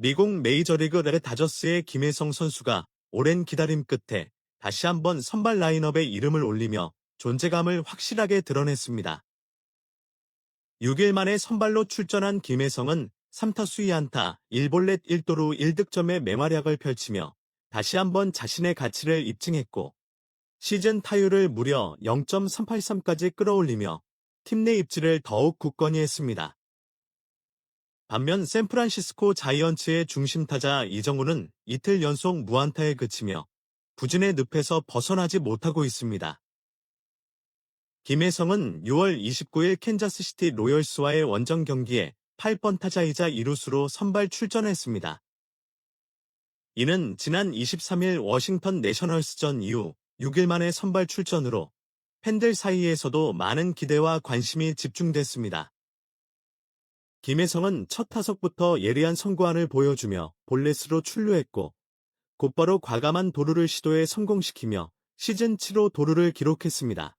미국 메이저리그 레 다저스의 김혜성 선수가 오랜 기다림 끝에 다시 한번 선발 라인업에 이름을 올리며 존재감을 확실하게 드러냈습니다. 6일 만에 선발로 출전한 김혜성은 3타수 2안타 1볼넷 1도루 1득점의 맹활약을 펼치며 다시 한번 자신의 가치를 입증했고 시즌 타율을 무려 0.383까지 끌어올리며 팀 내 입지를 더욱 굳건히 했습니다. 반면 샌프란시스코 자이언츠의 중심 타자 이정우는 이틀 연속 무안타에 그치며 부진의 늪에서 벗어나지 못하고 있습니다. 김혜성은 6월 29일 캔자스시티 로열스와의 원정 경기에 8번 타자이자 2루수로 선발 출전했습니다. 이는 지난 23일 워싱턴 내셔널스전 이후 6일 만에 선발 출전으로 팬들 사이에서도 많은 기대와 관심이 집중됐습니다. 김혜성은 첫 타석부터 예리한 선구안을 보여주며 볼넷으로 출루했고 곧바로 과감한 도루를 시도해 성공시키며 시즌 7호 도루를 기록했습니다.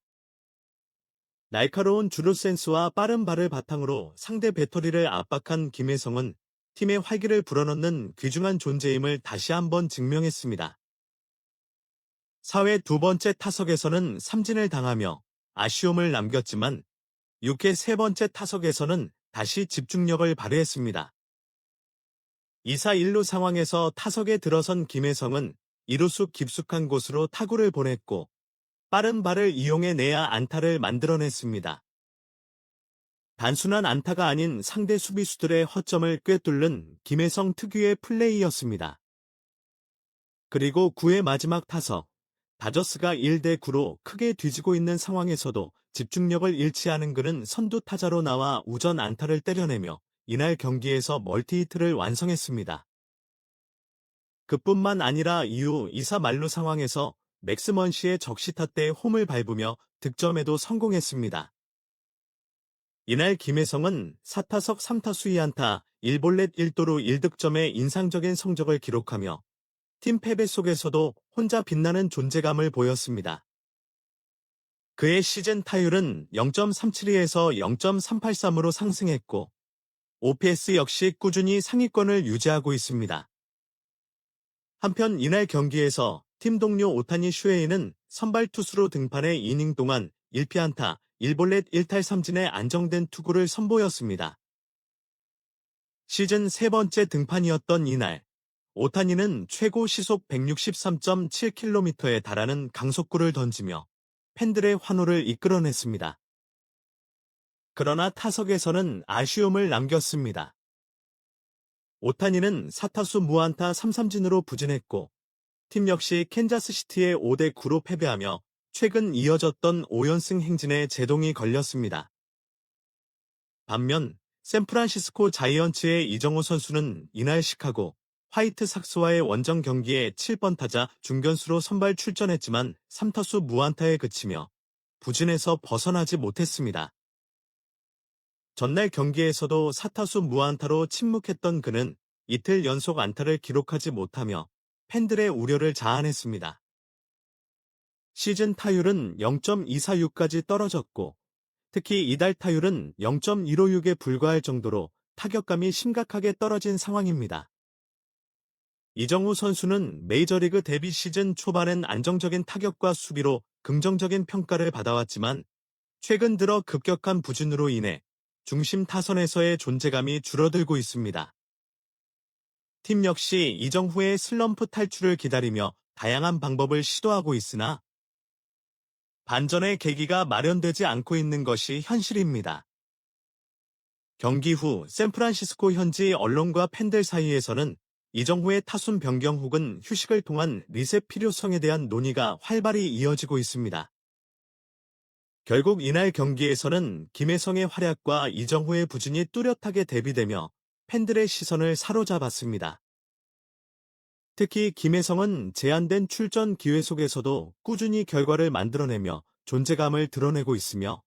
날카로운 주루 센스와 빠른 발을 바탕으로 상대 배터리를 압박한 김혜성은 팀의 활기를 불어넣는 귀중한 존재임을 다시 한번 증명했습니다. 4회 두 번째 타석에서는 삼진을 당하며 아쉬움을 남겼지만 6회 세 번째 타석에서는 다시 집중력을 발휘했습니다. 2사 1루 상황에서 타석에 들어선 김혜성은 이루수 깊숙한 곳으로 타구를 보냈고 빠른 발을 이용해 내야 안타를 만들어냈습니다. 단순한 안타가 아닌 상대 수비수들의 허점을 꿰뚫는 김혜성 특유의 플레이였습니다. 그리고 9회 마지막 타석, 다저스가 1대 9로 크게 뒤지고 있는 상황에서도 집중력을 잃지 않은 그는 선두 타자로 나와 우전 안타를 때려내며 이날 경기에서 멀티히트를 완성했습니다. 그뿐만 아니라 이후 2사 만루 상황에서 맥스먼 씨의 적시타 때 홈을 밟으며 득점에도 성공했습니다. 이날 김혜성은 4타석 3타수 2안타 1볼넷 1도루 1득점의 인상적인 성적을 기록하며 팀 패배 속에서도 혼자 빛나는 존재감을 보였습니다. 그의 시즌 타율은 0.372에서 0.383으로 상승했고 OPS 역시 꾸준히 상위권을 유지하고 있습니다. 한편 이날 경기에서 팀 동료 오타니 슈에이는 선발 투수로 등판해 이닝 동안 1피안타, 1볼넷 1탈 3진의 안정된 투구를 선보였습니다. 시즌 세 번째 등판이었던 이날, 오타니는 최고 시속 163.7km에 달하는 강속구를 던지며 팬들의 환호를 이끌어냈습니다. 그러나 타석에서는 아쉬움을 남겼습니다. 오타니는 4타수 무안타 3삼진으로 부진했고 팀 역시 캔자스시티의 5대 9로 패배하며 최근 이어졌던 5연승 행진에 제동이 걸렸습니다. 반면 샌프란시스코 자이언츠의 이정호 선수는 이날 시카고 화이트 삭스와의 원정 경기에 7번 타자 중견수로 선발 출전했지만 3타수 무안타에 그치며 부진에서 벗어나지 못했습니다. 전날 경기에서도 4타수 무안타로 침묵했던 그는 이틀 연속 안타를 기록하지 못하며 팬들의 우려를 자아냈습니다. 시즌 타율은 0.246까지 떨어졌고 특히 이달 타율은 0.156에 불과할 정도로 타격감이 심각하게 떨어진 상황입니다. 이정우 선수는 메이저리그 데뷔 시즌 초반엔 안정적인 타격과 수비로 긍정적인 평가를 받아왔지만 최근 들어 급격한 부진으로 인해 중심 타선에서의 존재감이 줄어들고 있습니다. 팀 역시 이정후의 슬럼프 탈출을 기다리며 다양한 방법을 시도하고 있으나 반전의 계기가 마련되지 않고 있는 것이 현실입니다. 경기 후 샌프란시스코 현지 언론과 팬들 사이에서는 이정후의 타순 변경 혹은 휴식을 통한 리셋 필요성에 대한 논의가 활발히 이어지고 있습니다. 결국 이날 경기에서는 김혜성의 활약과 이정후의 부진이 뚜렷하게 대비되며 팬들의 시선을 사로잡았습니다. 특히 김혜성은 제한된 출전 기회 속에서도 꾸준히 결과를 만들어내며 존재감을 드러내고 있으며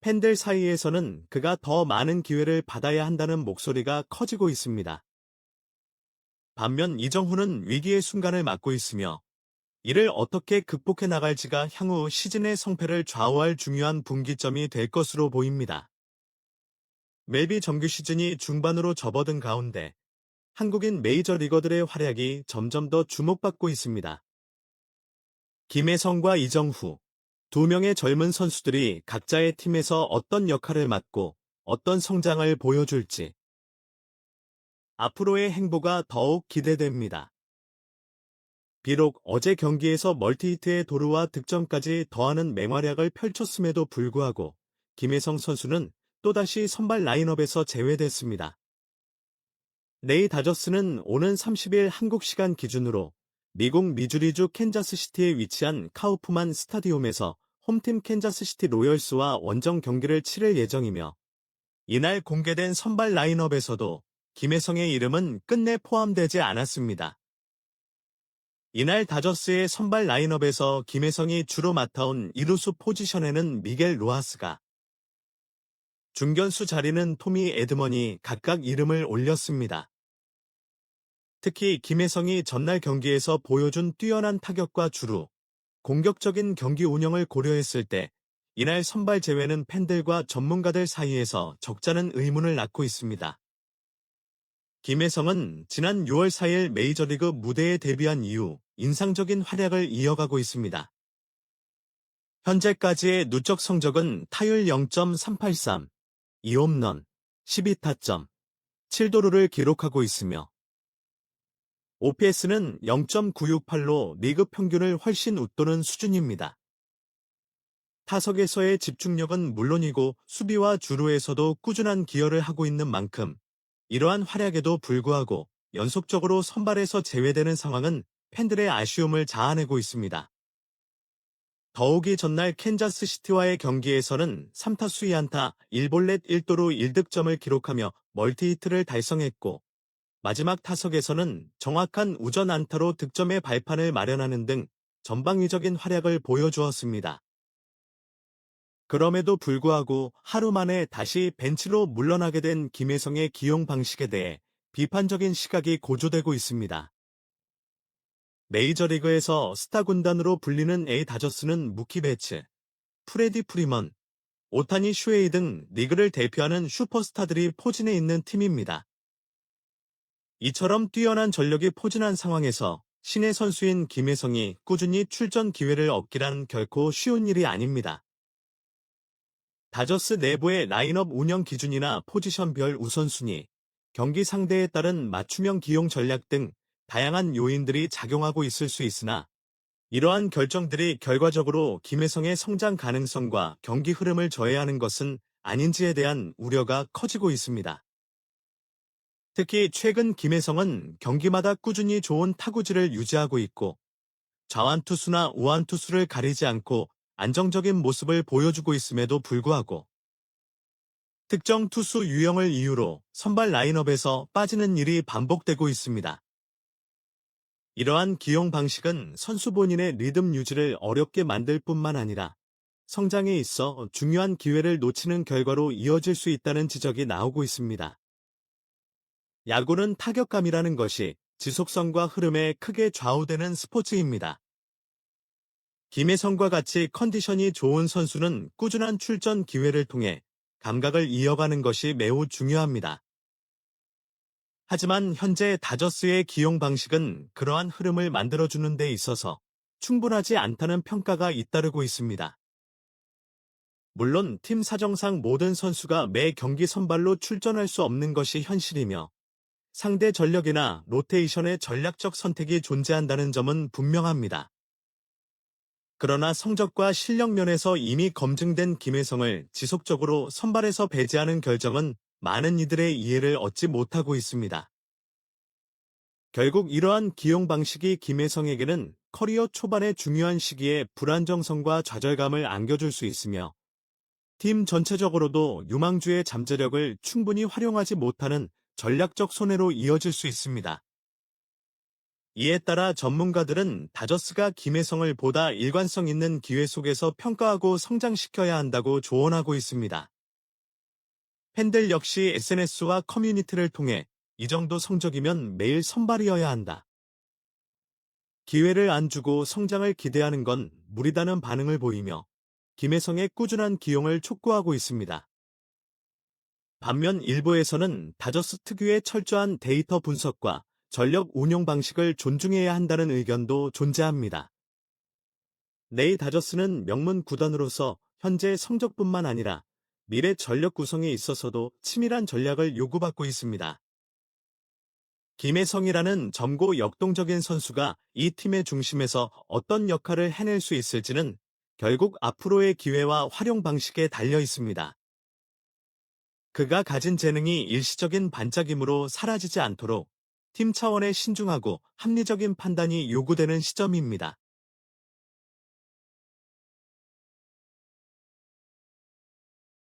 팬들 사이에서는 그가 더 많은 기회를 받아야 한다는 목소리가 커지고 있습니다. 반면 이정후는 위기의 순간을 맞고 있으며 이를 어떻게 극복해 나갈지가 향후 시즌의 성패를 좌우할 중요한 분기점이 될 것으로 보입니다. 멜비 정규 시즌이 중반으로 접어든 가운데 한국인 메이저리거들의 활약이 점점 더 주목받고 있습니다. 김혜성과 이정후, 두 명의 젊은 선수들이 각자의 팀에서 어떤 역할을 맡고 어떤 성장을 보여줄지 앞으로의 행보가 더욱 기대됩니다. 비록 어제 경기에서 멀티히트의 도루와 득점까지 더하는 맹활약을 펼쳤음에도 불구하고 김혜성 선수는 또다시 선발 라인업에서 제외됐습니다. 네이 다저스는 오는 30일 한국 시간 기준으로 미국 미주리주 캔자스시티에 위치한 카우프만 스타디움에서 홈팀 캔자스시티 로열스와 원정 경기를 치를 예정이며 이날 공개된 선발 라인업에서도 김혜성의 이름은 끝내 포함되지 않았습니다. 이날 다저스의 선발 라인업에서 김혜성이 주로 맡아온 이루수 포지션에는 미겔 로하스가 중견수 자리는 토미 에드먼이 각각 이름을 올렸습니다. 특히 김혜성이 전날 경기에서 보여준 뛰어난 타격과 주루, 공격적인 경기 운영을 고려했을 때 이날 선발 제외는 팬들과 전문가들 사이에서 적잖은 의문을 낳고 있습니다. 김혜성은 지난 6월 4일 메이저리그 무대에 데뷔한 이후 인상적인 활약을 이어가고 있습니다. 현재까지의 누적 성적은 타율 0.383, 2홈런, 12타점, 7도루를 기록하고 있으며 OPS는 0.968로 리그 평균을 훨씬 웃도는 수준입니다. 타석에서의 집중력은 물론이고 수비와 주루에서도 꾸준한 기여를 하고 있는 만큼 이러한 활약에도 불구하고 연속적으로 선발에서 제외되는 상황은 팬들의 아쉬움을 자아내고 있습니다. 더욱이 전날 캔자스시티와의 경기에서는 3타수 2안타 1볼넷 1도로 1득점을 기록하며 멀티히트를 달성했고 마지막 타석에서는 정확한 우전 안타로 득점의 발판을 마련하는 등 전방위적인 활약을 보여주었습니다. 그럼에도 불구하고 하루 만에 다시 벤치로 물러나게 된 김혜성의 기용 방식에 대해 비판적인 시각이 고조되고 있습니다. 메이저리그에서 스타 군단으로 불리는 A 다저스는 무키 베츠, 프레디 프리먼, 오타니 슈에이 등 리그를 대표하는 슈퍼스타들이 포진해 있는 팀입니다. 이처럼 뛰어난 전력이 포진한 상황에서 신의 선수인 김혜성이 꾸준히 출전 기회를 얻기란 결코 쉬운 일이 아닙니다. 다저스 내부의 라인업 운영 기준이나 포지션별 우선순위, 경기 상대에 따른 맞춤형 기용 전략 등 다양한 요인들이 작용하고 있을 수 있으나 이러한 결정들이 결과적으로 김혜성의 성장 가능성과 경기 흐름을 저해하는 것은 아닌지에 대한 우려가 커지고 있습니다. 특히 최근 김혜성은 경기마다 꾸준히 좋은 타구질을 유지하고 있고 좌완투수나 우완투수를 가리지 않고 안정적인 모습을 보여주고 있음에도 불구하고 특정 투수 유형을 이유로 선발 라인업에서 빠지는 일이 반복되고 있습니다. 이러한 기용 방식은 선수 본인의 리듬 유지를 어렵게 만들 뿐만 아니라 성장에 있어 중요한 기회를 놓치는 결과로 이어질 수 있다는 지적이 나오고 있습니다. 야구는 타격감이라는 것이 지속성과 흐름에 크게 좌우되는 스포츠입니다. 김혜성과 같이 컨디션이 좋은 선수는 꾸준한 출전 기회를 통해 감각을 이어가는 것이 매우 중요합니다. 하지만 현재 다저스의 기용 방식은 그러한 흐름을 만들어주는 데 있어서 충분하지 않다는 평가가 잇따르고 있습니다. 물론 팀 사정상 모든 선수가 매 경기 선발로 출전할 수 없는 것이 현실이며 상대 전력이나 로테이션의 전략적 선택이 존재한다는 점은 분명합니다. 그러나 성적과 실력 면에서 이미 검증된 김혜성을 지속적으로 선발에서 배제하는 결정은 많은 이들의 이해를 얻지 못하고 있습니다. 결국 이러한 기용 방식이 김혜성에게는 커리어 초반의 중요한 시기에 불안정성과 좌절감을 안겨줄 수 있으며 팀 전체적으로도 유망주의 잠재력을 충분히 활용하지 못하는 전략적 손해로 이어질 수 있습니다. 이에 따라 전문가들은 다저스가 김혜성을 보다 일관성 있는 기회 속에서 평가하고 성장시켜야 한다고 조언하고 있습니다. 팬들 역시 SNS와 커뮤니티를 통해 이 정도 성적이면 매일 선발이어야 한다. 기회를 안 주고 성장을 기대하는 건 무리다는 반응을 보이며 김혜성의 꾸준한 기용을 촉구하고 있습니다. 반면 일부에서는 다저스 특유의 철저한 데이터 분석과 전력 운용 방식을 존중해야 한다는 의견도 존재합니다. 네이 다저스는 명문 구단으로서 현재 성적뿐만 아니라 미래 전력 구성에 있어서도 치밀한 전략을 요구받고 있습니다. 김혜성이라는 젊고 역동적인 선수가 이 팀의 중심에서 어떤 역할을 해낼 수 있을지는 결국 앞으로의 기회와 활용 방식에 달려 있습니다. 그가 가진 재능이 일시적인 반짝임으로 사라지지 않도록 팀 차원의 신중하고 합리적인 판단이 요구되는 시점입니다.